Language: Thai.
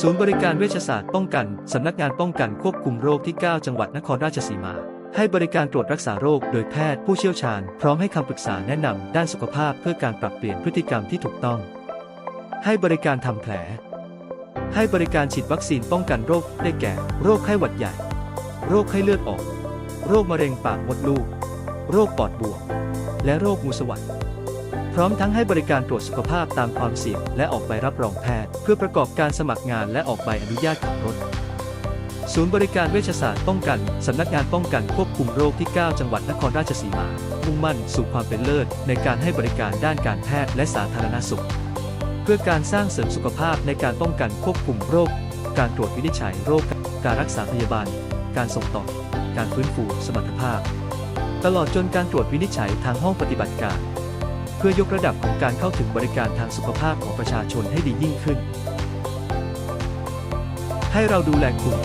ศูนย์บริการเวชศาสตร์ป้องกัน สำนักงานป้องกันควบคุมโรคที่ 9 จังหวัดนครราชสีมา ให้บริการตรวจรักษาโรคโดยแพทย์ผู้เชี่ยวชาญ พร้อมให้คำปรึกษาแนะนำด้านสุขภาพเพื่อการปรับเปลี่ยนพฤติกรรมที่ถูกต้อง ให้บริการทำแผล ให้บริการฉีดวัคซีนป้องกันโรคได้แก่ โรคไข้หวัดใหญ่ โรคไข้เลือดออก โรคมะเร็งปากมดลูก โรคปอดบวม และโรคงูสวัสด์ พร้อมทั้งให้บริการตรวจสุขภาพตามความเสี่ยงและออกใบรับรองแพทย์ เพื่อประกอบการสมัครงานและออกใบอนุญาตขับรถ ศูนย์บริการเวชศาสตร์ป้องกัน สำนักงานป้องกันควบคุมโรคที่ 9 จังหวัดนครราชสีมา มุ่งมั่นสู่ความเป็นเลิศ ในการให้บริการด้านการแพทย์และสาธารณสุข เพื่อการสร้างเสริมสุขภาพในการป้องกันควบคุมโรค การตรวจวินิจฉัยโรค การรักษาพยาบาล การส่งต่อ การฟื้นฟูสมรรถภาพ ตลอดจนการตรวจวินิจฉัยทางห้องปฏิบัติการ เพื่อยกระดับของการเข้าถึงบริการทางสุขภาพของประชาชนให้ดียิ่งขึ้น ให้เราดูแลคุณ